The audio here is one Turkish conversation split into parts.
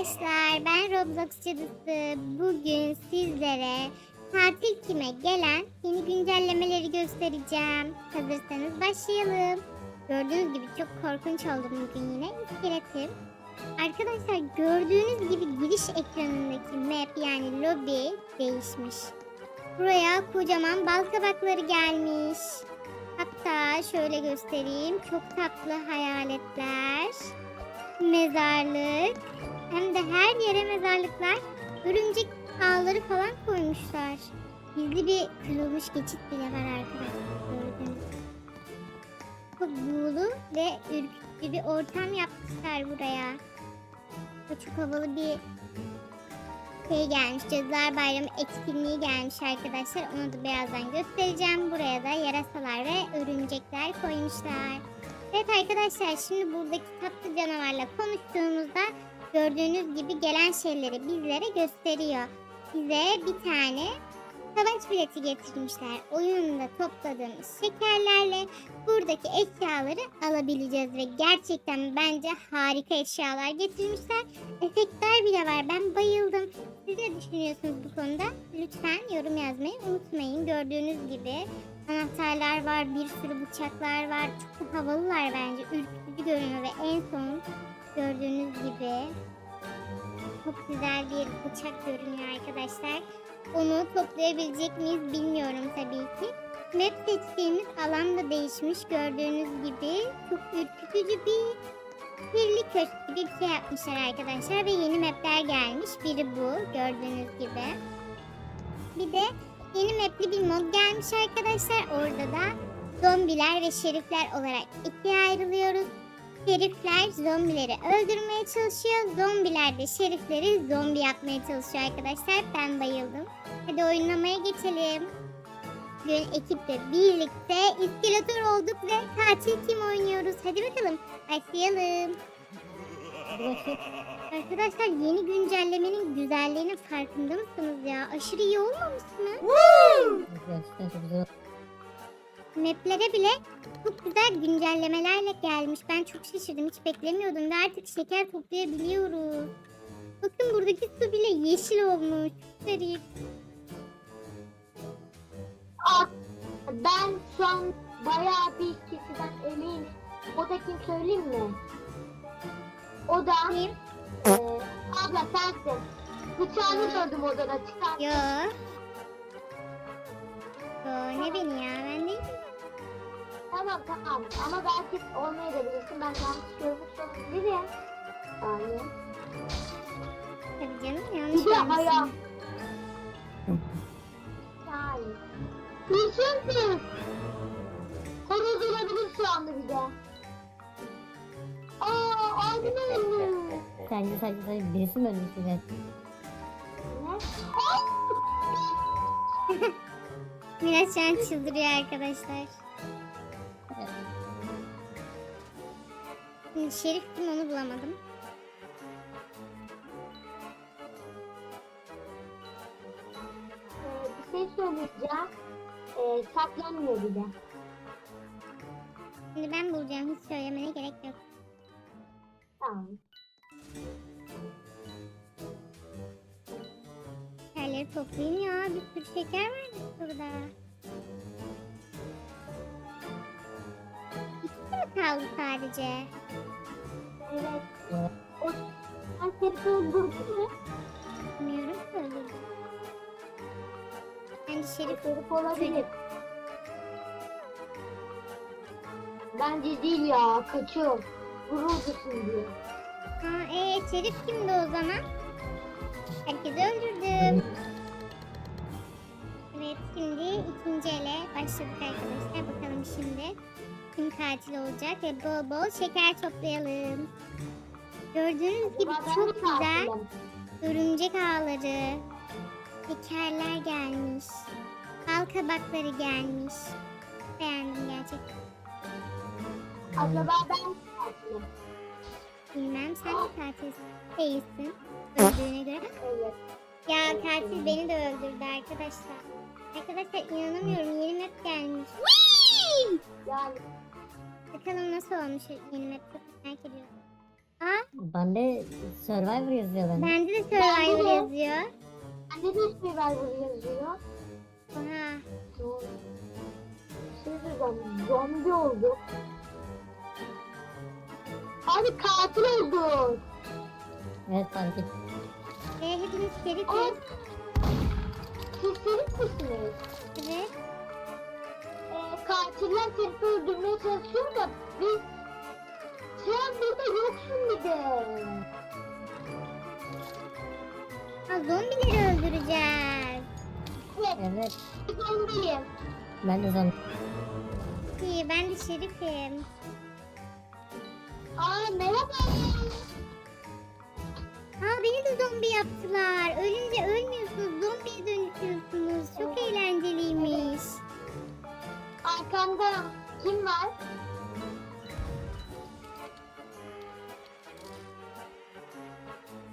arkadaşlar, ben Roblox cadısı. Bugün sizlere tatil kime gelen yeni güncellemeleri göstereceğim. Hazırsanız başlayalım. Gördüğünüz gibi çok korkunç oldum bugün yine. İskeletim. Arkadaşlar gördüğünüz gibi giriş ekranındaki map yani lobby değişmiş. Buraya kocaman bal kabakları gelmiş. Hatta şöyle göstereyim. Çok tatlı hayaletler. Mezarlık. Hem de her yere mezarlıklar. Örümcek ağları falan koymuşlar. Gizli bir kırılmış geçit bile var arkadaşlar. Gördüğünüz. Çok buğulu ve ürkütücü bir ortam yapmışlar buraya. Bu çok havalı bir şey gelmiş. Cadılar Bayramı etkinliği gelmiş arkadaşlar. Onu da birazdan göstereceğim. Buraya da yarasalar ve örümcekler koymuşlar. Evet arkadaşlar şimdi buradaki tatlı canavarla konuştuğumuzda gördüğünüz gibi gelen şeyleri bizlere gösteriyor. Bize bir tane savaş bileti getirmişler. Oyunda topladığımız şekerlerle buradaki eşyaları alabileceğiz ve gerçekten bence harika eşyalar getirmişler. Efektler bile var. Ben bayıldım. Siz ne düşünüyorsunuz bu konuda? Lütfen yorum yazmayı unutmayın. Gördüğünüz gibi anahtarlar var, bir sürü bıçaklar var. Çok havalılar bence. Ürkütücü görünüyor ve en son gördüğünüz gibi çok güzel bir bıçak görünüyor arkadaşlar. Onu toplayabilecek miyiz bilmiyorum tabii ki. Map seçtiğimiz alan da değişmiş gördüğünüz gibi. Çok ürkütücü bir Birlik köşk gibi bir şey yapmışlar arkadaşlar ve yeni mapler gelmiş. Biri bu gördüğünüz gibi. Bir de yeni mapli bir mod gelmiş arkadaşlar. Orada da zombiler ve şerifler olarak ikiye ayrılıyoruz. Şerifler zombileri öldürmeye çalışıyor. Zombiler de şerifleri zombi yapmaya çalışıyor arkadaşlar. Ben bayıldım. Hadi oyunlamaya geçelim. Bugün ekiple birlikte iskeletor olduk ve katil kim oynuyoruz? Hadi bakalım başlayalım. Arkadaşlar yeni güncellemenin güzelliğinin farkında mısınız ya? Aşırı iyi olmamış mı? Çok güzel. Maplere bile çok güzel güncellemelerle gelmiş. Ben çok şaşırdım. Hiç beklemiyordum ve artık şeker toplayabiliyoruz. Bakın buradaki su bile yeşil olmuş. Garip. Aa, ben şu an bayağı bir kişiden eminim. O da kim söyleyeyim mi? O da Kim? Abla sensin. Bıçağını gördüm odada çıkar. Yo. Yo ne beni ya ben değilim. Tamam tamam ama belki olmayabilirsin. Ben yanlış görmüş olabilirim. Yani. Tabii canım yanlış Bir de görmüşsün. ayağı. Yani. Düşünsün. Horoz olabilir şu anda bir de. Sence sadece sadece birisi mi ölmüş bize? Ne? Miraç şu an çıldırıyor arkadaşlar. Şimdi Şerif kim onu bulamadım. Ee, bir şey söyleyeceğim. Ee, saklanmıyor bir de. Şimdi ben bulacağım hiç söylemene gerek yok. Tamam. Toplayayım ya bir sürü şeker varmış burada. İkisi mi kaldı sadece? Evet. O sen seni öldürdü mü? Bilmiyorum ki öldürdüm. Bence Şerif Herif olabilir. Bence değil ya. Kaçıyor. Vururdusun diyor. Aa, ee, Şerif kimdi o zaman? Herkesi öldürdüm. İkinci ele başladık arkadaşlar. Bakalım şimdi kim katil olacak ve bol bol şeker toplayalım. Gördüğünüz gibi çok güzel örümcek ağları, şekerler gelmiş, bal kabakları gelmiş. Beğendim gerçekten. Acaba ben katilim? Bilmem sen de katil değilsin. Öldüğüne göre. Evet. Ya katil beni de öldürdü arkadaşlar. Arkadaşlar inanamıyorum yeni map gelmiş. Yani Bakalım nasıl olmuş yeni map çok merak ediyorum. Aa, Bende Survivor yazıyor bende. bende de Survivor Bende de. yazıyor. Bende de Survivor yazıyor. Aha. Doğru. Şey diyeceğim, zombi olduk. Abi katil olduk. Evet fark et. E, hepimiz Aa, şerif misiniz? Evet. Ee, katiller seni öldürmeye çalışıyor da biz... Sen burada yoksun bir de. Ha, zombileri öldüreceğiz. Evet, Evet. zombiyim. Ben de son. İyi ben de şerifim. Aa merhaba. Aa beni de zombi yaptılar. Ölünce ölmüyorsunuz. Zombiye dönüşüyorsunuz. Çok eğlenceliymiş. Arkamda kim var?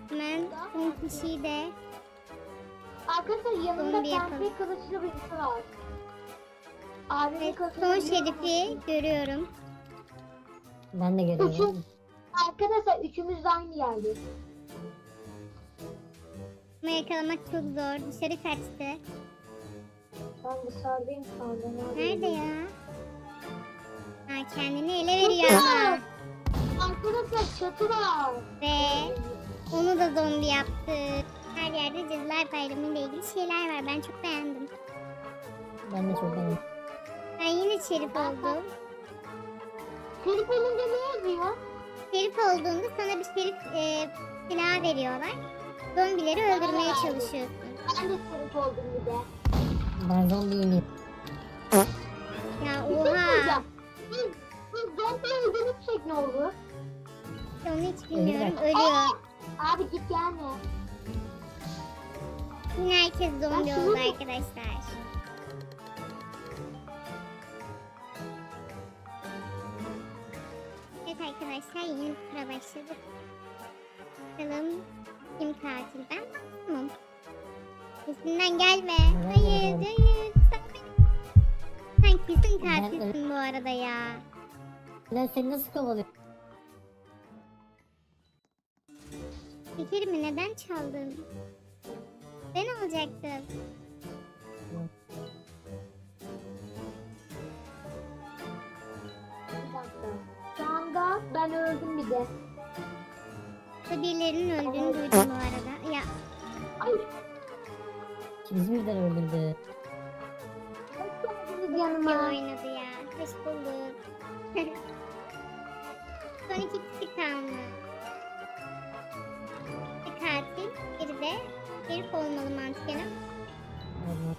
Hemen son kişiyi de Arkadaşlar yanımda Zombi pembe yapalım. kılıçlı birisi var. Abimin evet, kılıcını son biliyor şerifi görüyorum. Ben de görüyorum. Arkadaşlar üçümüz de aynı yerdeyiz. Ama yakalamak çok zor. Dışarı kaçtı. Ben dışarıdayım sandım. Nerede ya? Ha, kendini ele veriyor ama. Arkadaşlar çatı var. Ve onu da zombi yaptı. Her yerde Cadılar Bayramı ile ilgili şeyler var. Ben çok beğendim. Ben de çok beğendim. Ben yine şerif oldum. Telif olunca ne yazıyor? Şerif olduğunda sana bir şerif e, silah veriyorlar. Zombileri öldürmeye çalışıyorsun. Ben de telif oldum bir de. Ben zombiyim. Ya Bir şey oha. Biz, biz zombi öldürürsek ne olur? Onu hiç bilmiyorum. Ölüyor. Abi git gelme. Yine herkes zombi Ben oldu şunu- arkadaşlar. Evet arkadaşlar yeni tura başladık. Bakalım kim katil? Ben masumum. Üstünden gelme. Ben Hayır, hayır. Sen, sen kesin Ben katilsin bu arada ya. Lan seni nasıl kovalıyor? Şekerimi neden çaldın? Ben alacaktım. Bir dakika. Şu anda ben öldüm bir de. Burada birilerinin öldüğünü duydum bu arada. Ya İkimiz birden öldürdü. yanıma. oynadı ya. Hoş bulduk. Son iki kişi kalmış. Bir katil, biri de herif olmalı mantıken. Evet.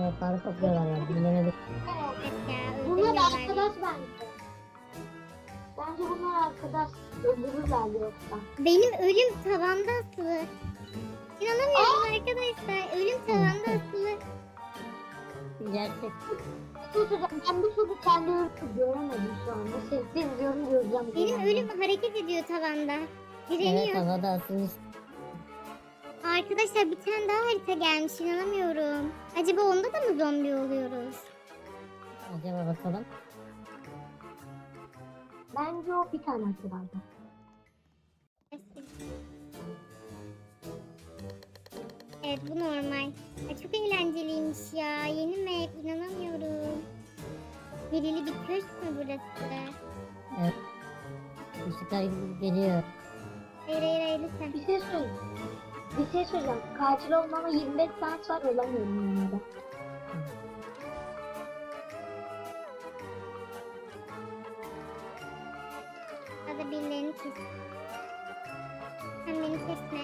Evet, para topluyorlar ya. Bilemedik. Evet. Evet ya, Bunlar öldürüyorlar. arkadaş bence. Bence bunlar arkadaş öldürürler yoksa. Benim ölüm tavanda asılı. İnanamıyorum arkadaşlar. Ölüm tavanda asılı. Gerçek. Ben bir sürü kendi ölümü göremedim şu anda. Sesli izliyorum göreceğim. Benim ölüm hareket ediyor tavanda. Evet Direniyor. havada asılmış. Arkadaşlar bir tane daha harita gelmiş inanamıyorum. Acaba onda da mı zombi oluyoruz? Acaba bakalım. Bence o bir tane arkadaşlar. Evet bu normal. Ay, çok eğlenceliymiş ya. Yeni map inanamıyorum. Verili bir köşk mü burası? Evet. Işıklar geliyor. Hayır hayır hayır lütfen. Bir şey söyleyeyim. Bir şey söyleyeceğim. Katil olmama 25 saat var olamıyorum onlara. Hadi birilerini kes. Sen beni kesme.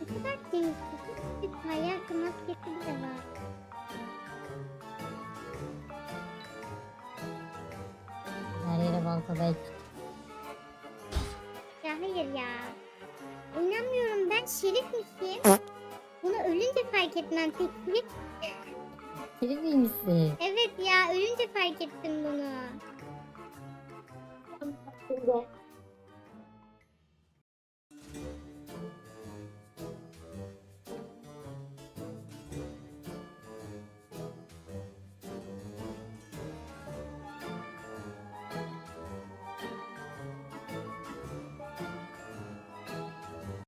Ne kadar değişik. Bir kayak maskesi bile var. Her yere. Ya. İnanmıyorum ben şerifmişim. Bunu ölünce fark etmem peki. Herif miymişsin? Evet ya ölünce fark ettim bunu.